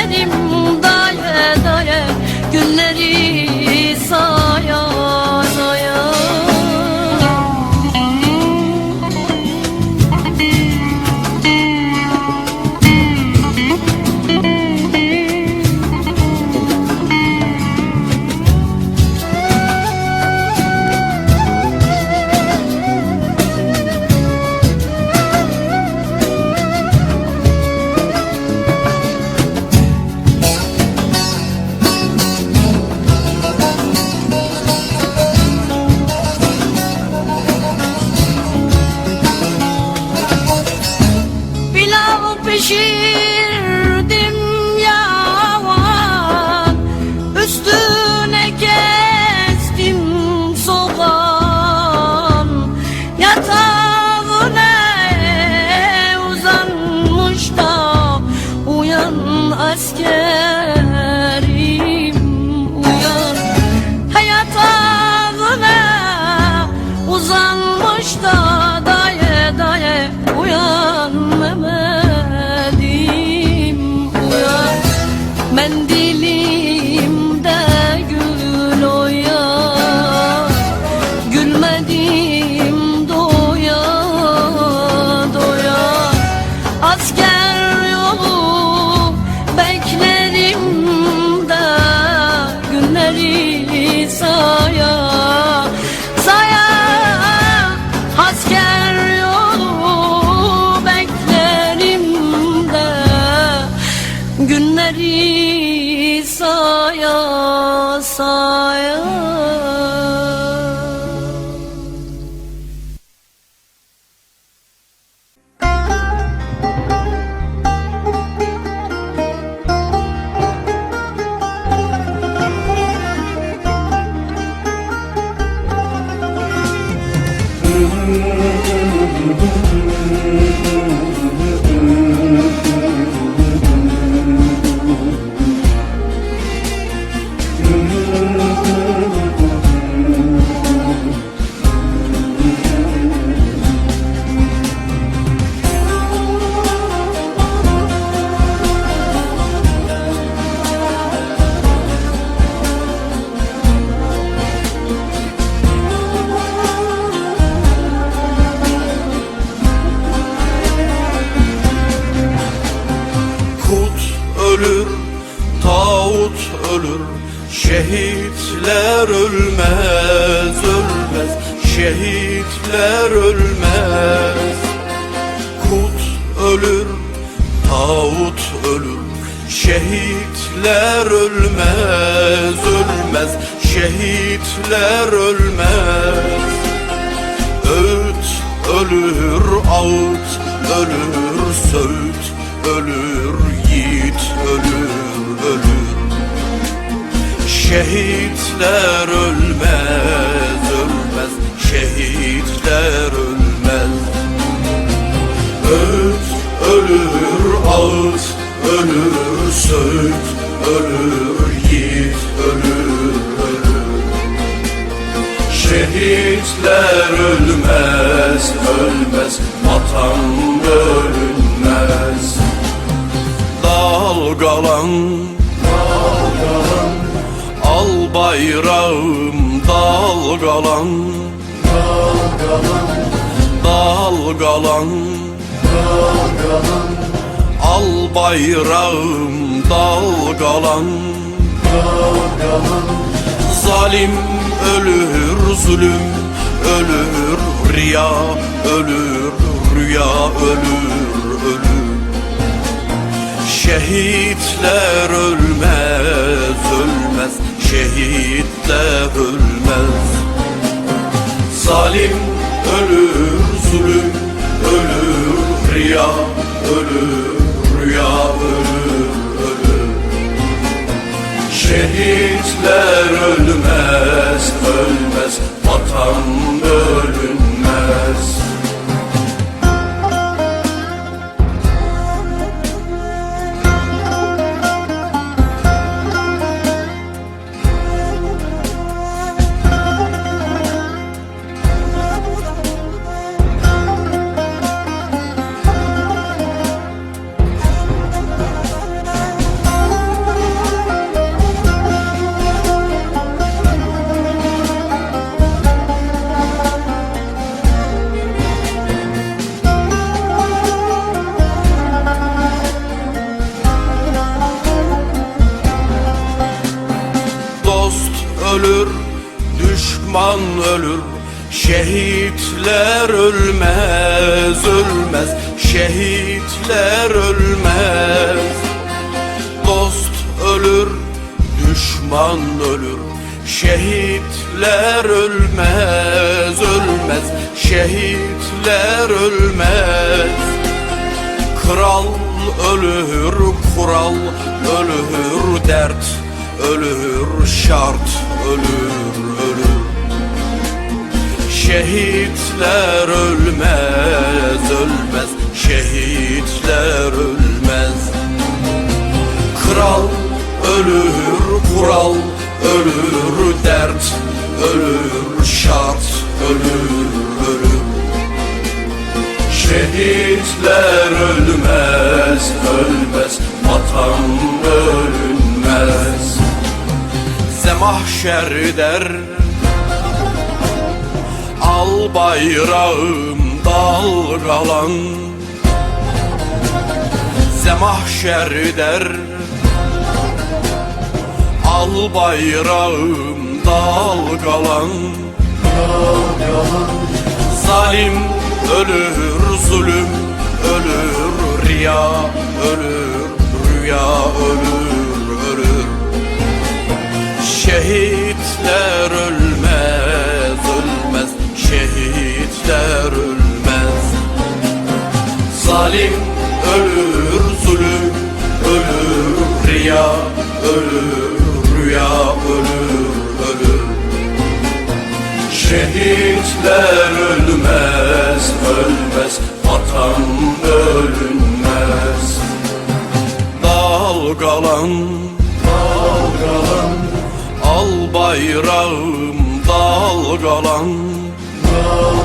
beklerim soi Şehitler ölmez. Kut ölür, tağut ölür Şehitler ölmez, ölmez Şehitler ölmez. Öğüt ölür, ağıt ölür, söğüt ölür, yiğit ölür, ölür. Şehitler ölmez, şehitler ölmez. Öğüt ölür, ağıt ölür, söğüt ölür, yiğit ölür, ölür. Şehitler ölmez, ölmez, vatan bölünmez. Dalgalan, dalgalan, al bayrağım dalgalan, dalgalan, dalgalan, al bayrağım dalgalan, dalgalan. Zalim ölür, zulüm ölür, riya ölür, rüya ölür, ölür. Şehitler ölmez, ölmez, şehitler ölmez. Zalim ölür, zulüm ölür, riya ölür, rüya ölür, ölür. Şehitler ölmez, ölmez Vatan ölür. Şehitler ölmez, ölmez. Şehitler ölmez. Dost ölür, düşman ölür. Şehitler ölmez, ölmez. Şehitler ölmez. Kral ölür, kural ölür, dert ölür, şart ölür, ölür. Şehitler ölmez, ölmez, şehitler ölmez. Kral ölür, kural ölür, dert ölür, şart ölür, ölür. Şehitler ölmez, ölmez, vatan bölünmez. Zemahşer der, al bayrağım dalgalan. Zemahşer der, al bayrağım dalgalan. Zalim ölür, zulüm ölür, riya ölür, rüya ölür, ölür. Şehitler ölmez, şehitler ölmez. Zalim ölür, zulüm ölür, riya ölür, rüya ölür, ölür. Şehitler ölmez, ölmez, vatan bölünmez. Dalgalan, dalgalan, al bayrağım dalgalan,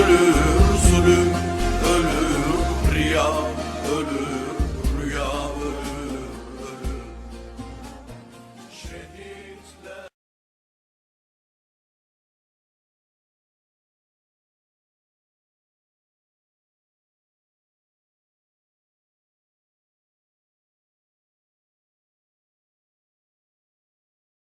ölür